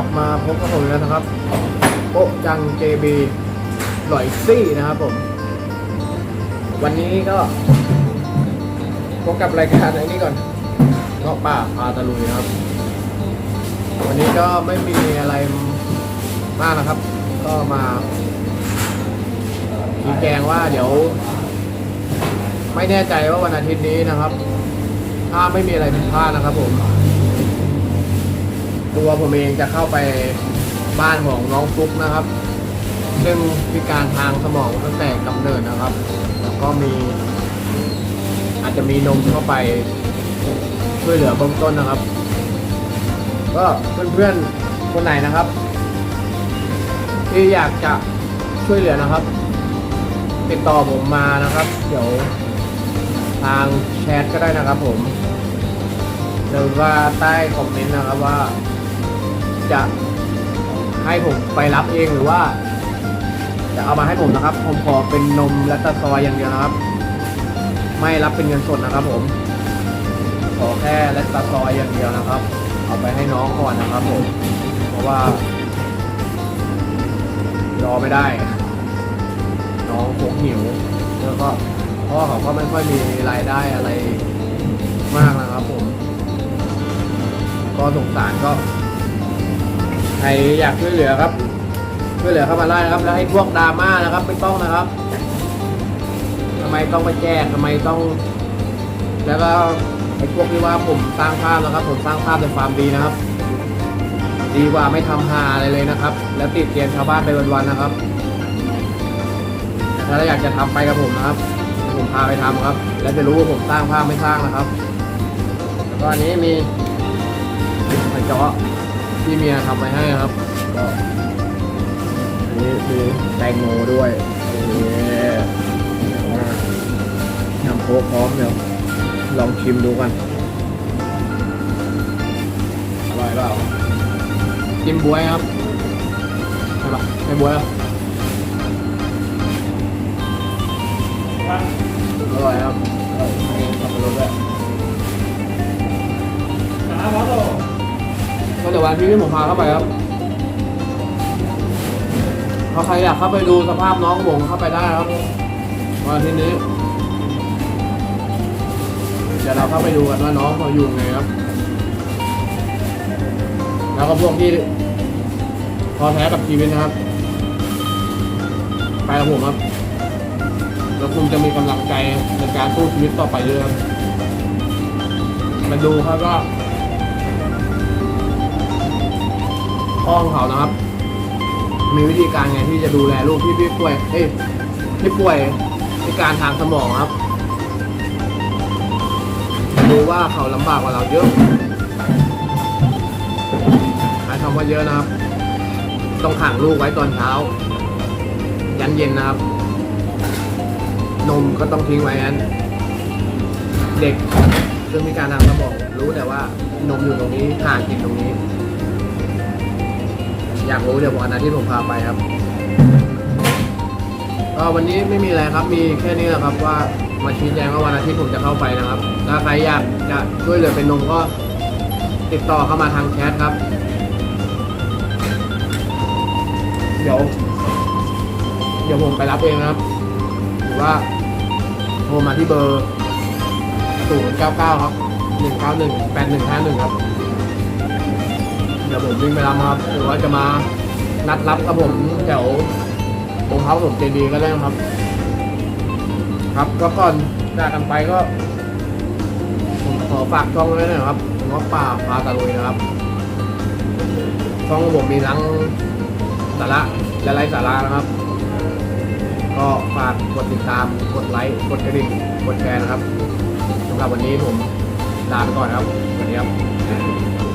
ลับมาพบกับผมแล้วนะครับโอะจัง JB หลอยซี่นะครับผม วันนี้ก็ พบกับรายการอ้นี่ก่อนเงาะป่าพาตะลุยครับ วันนี้ก็ไม่มีอะไรมากนะครับ ก็มาชี้แจงว่าเดี๋ยว ไม่แน่ใจว่าวันอาทิตย์นี้นะครับ ถ้าไม่มีอะไรผิดพลาดนะครับผม ตัวผมเองจะเข้าไปบ้านของน้องฟลุกนะครับ ซึ่งพิการทางสมองตั้งแต่กำเนิดนะครับ แล้วก็มี อาจจะมีนมเข้าไปช่วยเหลือเบื้องต้นนะครับ ก็เพื่อนๆคนไหนนะครับ ที่อยากจะช่วยเหลือนะครับ ติดต่อผมมานะครับ เดี๋ยวทางแชทก็ได้นะครับผมหรือว่าใต้คอมเมนต์นะครับว่า จะให้ผมไปรับเองหรือว่า จะเอามาให้ผมนะครับ ผมขอเป็นนมและตะซอยอย่างเดียวนะครับ ไม่รับเป็นเงินสดนะครับ ผม ขอแค่และตะซอยอย่างเดียวนะครับ เอาไปให้น้องก่อนนะครับ ผม เพราะว่ารอไม่ได้ น้องคงหิวแล้วก็พ่อเขาก็ไม่ค่อยมีรายได้อะไรมากนะครับ ผม ก็สงสารก็ ใครอยากช่วยเหลือครับช่วยเหลือเข้ามาได้นะครับ แล้วให้พวกดราม่านะครับไม่ต้องนะครับทำไมต้องมาแจกทำไมต้อง แล้วก็ไอ้พวกที่ว่าผมสร้างภาพนะครับ ผมสร้างภาพในความดีนะครับ ดีกว่าไม่ทำหาอะไรเลยนะครับ แล้วติดเตียนชาวบ้านไปวันๆนะครับถ้าอยากจะทำไปกับผมนะครับ ผมพาไปทำครับ แล้วจะรู้ว่าผมสร้างภาพไม่สร้างนะครับแล้วก็อันนี้มีไข่เจาะ ที่เมียทำไว้ให้นะครับก็อันนี้คือแตงโมด้วยนี่น้ำโค้กพร้อมเดี๋ยวลองชิมดูกันอร่อยเปล่าชิมบวยครับใช่ปะใช่บวยเหรออร่อย ยววันที่ที่ผมพาเข้าไปครับถ้าใครอยากเข้าไปดูสภาพน้องผมเข้าไปได้ครับวันที่นี้เดี๋ยวเราเข้าไปดูกันว่าน้องเขาอยู่ไงครับ แล้วก็พวกที่พอแท้กับชีวิตนะครับ ไปกับผมครับ แล้วคุณจะมีกำลังใจในการสู้ชีวิตต่อไปด้วยครับมาดูครับก็ พ่อของเขานะครับ มีวิธีการไงที่จะดูแลลูกที่พี่ป่วยเอ้ยที่ป่วยพิการทางสมองครับรู้ว่าเขาลำบากกว่าเราเยอะหมายความว่าเยอะนะครับ ต้องขังลูกไว้ตอนเช้า ยันเย็นนะครับ นมก็ต้องทิ้งไว้นั้น เด็กซึ่งมีการทางสมองรู้แต่ว่านมอยู่ตรงนี้ห่างกินตรงนี้ อยากรู้เดี๋ยววันอาทิตย์ผมพาไปครับก็วันนี้ไม่มีอะไรครับ มีแค่นี้แหละครับว่ามาชี้แจงว่าวันอาทิตย์ผมจะเข้าไปนะครับ ถ้าใครอยากจะช่วยเหลือเป็นนมก็ติดต่อเข้ามาทางแชทครับ เดี๋ยว เดี๋ยวผมไปรับเองนะครับ หรือว่าโทรมาที่เบอร์ 099 ครับ 191 8151 ครับ เดี๋ยวผมวิ่งไปรับครับหรือว่าจะมานัดรับกับผมแถวองค์พระปฐมเจดีย์ก็ได้นะครับ ครับก็ก่อนจากกันไปก็ ผมขอฝากช่องไว้หน่อยครับผมว่าป่าพาตะลุยนะครับช่องของผมมีทั้งสาระและไร้สาระนะครับ ก็ฝากกดติดตามกดไลค์กดกระดิ่งกดแชร์นะครับสำหรับวันนี้ผมลาไปก่อนครับสวัสดีครับ